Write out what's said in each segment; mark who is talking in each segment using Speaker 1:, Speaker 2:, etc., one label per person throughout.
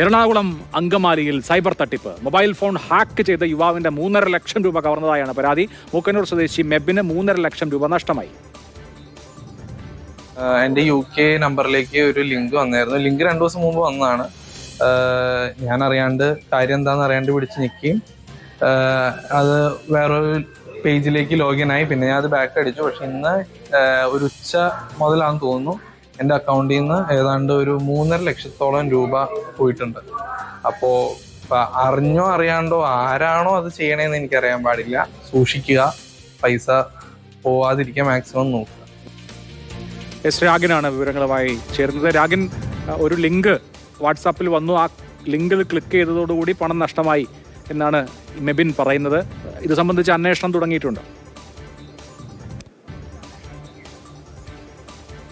Speaker 1: എറണാകുളം അങ്കമാലിയിൽ സൈബർ തട്ടിപ്പ്. Mobile phone hack ചെയ്ത യുവാവിന്റെ മൂന്നര ലക്ഷം രൂപ കവർന്നതായാണ് പരാതി. മൂക്കന്നൂർ സ്വദേശി മെബിന് മൂന്നര ലക്ഷം രൂപ നഷ്ടമായി.
Speaker 2: എന്റെ യു കെ നമ്പറിലേക്ക് ഒരു ലിങ്ക് വന്നായിരുന്നു. ലിങ്ക് രണ്ടു ദിവസം മുമ്പ് വന്നതാണ്. ഞാൻ അറിയാണ്ട് കാര്യം എന്താണെന്ന് അറിയാണ്ട് പിടിച്ച് നിൽക്കുകയും അത് വേറൊരു പേജിലേക്ക് ലോഗിൻ ആയി. പിന്നെ ഞാൻ അത് ബാക്ക് അടിച്ചു. പക്ഷെ ഇന്ന് ഒരു ഉച്ച മുതലാണെന്ന് തോന്നുന്നു. എന്റെ അക്കൗണ്ടിൽ നിന്ന് ഏതാണ്ട് ഒരു മൂന്നര ലക്ഷത്തോളം രൂപ പോയിട്ടുണ്ട്. അപ്പോൾ അറിഞ്ഞോ അറിയാണ്ടോ ആരാണോ അത് ചെയ്യണേന്ന് എനിക്കറിയാൻ പാടില്ല. സൂക്ഷിക്കുക. പൈസ പോവാതിരിക്കുക മാക്സിമം നോക്കുക.
Speaker 1: എസ് രാഗിനാണ് വിവരങ്ങളുമായി ചേരുന്നത് രാഗിൻ ഒരു ലിങ്ക് വാട്സാപ്പിൽ വന്നു. ആ ലിങ്കിൽ ക്ലിക്ക് ചെയ്തതോടുകൂടി പണം നഷ്ടമായി എന്നാണ് മെബിൻ പറയുന്നത്. ഇത് സംബന്ധിച്ച് അന്വേഷണം തുടങ്ങിയിട്ടുണ്ട്.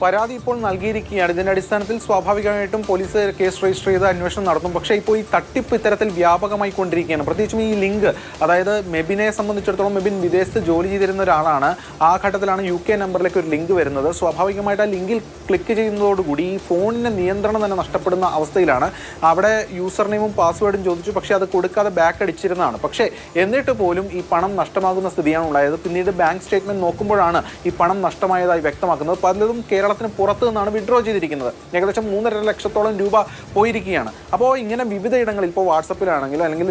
Speaker 3: പരാതി ഇപ്പോൾ നൽകിയിരിക്കുകയാണ്. ഇതിന്റെ അടിസ്ഥാനത്തിൽ സ്വാഭാവികമായിട്ടും പോലീസ് കേസ് രജിസ്റ്റർ ചെയ്ത് അന്വേഷണം നടത്തും. പക്ഷേ ഇപ്പോൾ ഈ തട്ടിപ്പ് ഇത്തരത്തിൽ വ്യാപകമായി കൊണ്ടിരിക്കുകയാണ്. പ്രത്യേകിച്ചും ഈ ലിങ്ക് അതായത് മെബിനെ സംബന്ധിച്ചിടത്തോളം മെബിൻ വിദേശത്ത് ജോലി ചെയ്തിരുന്ന ഒരാളാണ്. ആ ഘട്ടത്തിലാണ് യു കെ നമ്പറിലേക്ക് ഒരു ലിങ്ക് വരുന്നത്. സ്വാഭാവികമായിട്ട് ആ ലിങ്കിൽ ക്ലിക്ക് ചെയ്യുന്നതോടുകൂടി ഈ ഫോണിന്റെ നിയന്ത്രണം തന്നെ നഷ്ടപ്പെടുന്ന അവസ്ഥയിലാണ്. അവിടെ യൂസർ നെയിമും പാസ്വേഡും ചോദിച്ചു. പക്ഷേ അത് കൊടുക്കാതെ ബാക്ക് അടിച്ചിരുന്നതാണ്. പക്ഷേ എന്നിട്ട് പോലും ഈ പണം നഷ്ടമാകുന്ന സ്ഥിതിയാണ് ഉണ്ടായത്. പിന്നീട് ബാങ്ക് സ്റ്റേറ്റ്മെന്റ് നോക്കുമ്പോഴാണ് ഈ പണം നഷ്ടമായതായി വ്യക്തമാക്കുന്നത്. പലതും കേരളത്തിന് പുറത്തു നിന്നാണ് വിഡ്രോ ചെയ്തിരിക്കുന്നത്. ഏകദേശം മൂന്നര ലക്ഷത്തോളം രൂപ പോയിരിക്കുകയാണ്. അപ്പോൾ ഇങ്ങനെ വിവിധ ഇടങ്ങളിൽ ഇപ്പോൾ വാട്സപ്പിലാണെങ്കിലും അല്ലെങ്കിൽ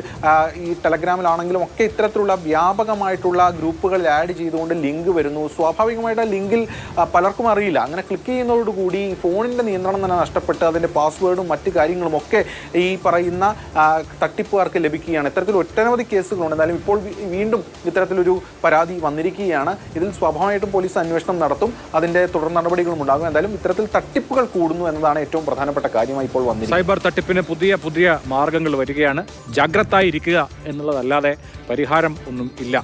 Speaker 3: ഈ ടെലഗ്രാമിലാണെങ്കിലും ഒക്കെ ഇത്തരത്തിലുള്ള വ്യാപകമായിട്ടുള്ള ഗ്രൂപ്പുകളിൽ ആഡ് ചെയ്തുകൊണ്ട് ലിങ്ക് വരുന്നു. സ്വാഭാവികമായിട്ട് ആ ലിങ്കിൽ പലർക്കും അറിയില്ല. അങ്ങനെ ക്ലിക്ക് ചെയ്യുന്നതോടുകൂടി ഈ ഫോണിന്റെ നിയന്ത്രണം തന്നെ നഷ്ടപ്പെട്ട് അതിന്റെ പാസ്വേഡും മറ്റു കാര്യങ്ങളും ഒക്കെ ഈ പറയുന്ന തട്ടിപ്പുകാർക്ക് ലഭിക്കുകയാണ്. ഇത്തരത്തിൽ ഒട്ടനവധി കേസുകളുണ്ട്. എന്നാലും ഇപ്പോൾ വീണ്ടും ഇത്തരത്തിലൊരു പരാതി വന്നിരിക്കുകയാണ്. ഇതിൽ സ്വാഭാവികമായിട്ടും പോലീസ് അന്വേഷണം നടത്തും. അതിന്റെ തുടർ നടപടികളും ഉണ്ടാകും. എന്തായാലും ഇത്തരത്തിൽ തട്ടിപ്പുകൾ കൂടുന്നു എന്നതാണ് ഏറ്റവും പ്രധാനപ്പെട്ട കാര്യമായി ഇപ്പോൾ വന്നിരിക്കുന്നത്.
Speaker 1: സൈബർ തട്ടിപ്പിന് പുതിയ പുതിയ മാർഗങ്ങൾ വരികയാണ്. ജാഗ്രതായിരിക്കുക എന്നുള്ളതല്ലാതെ പരിഹാരം ഒന്നും ഇല്ല.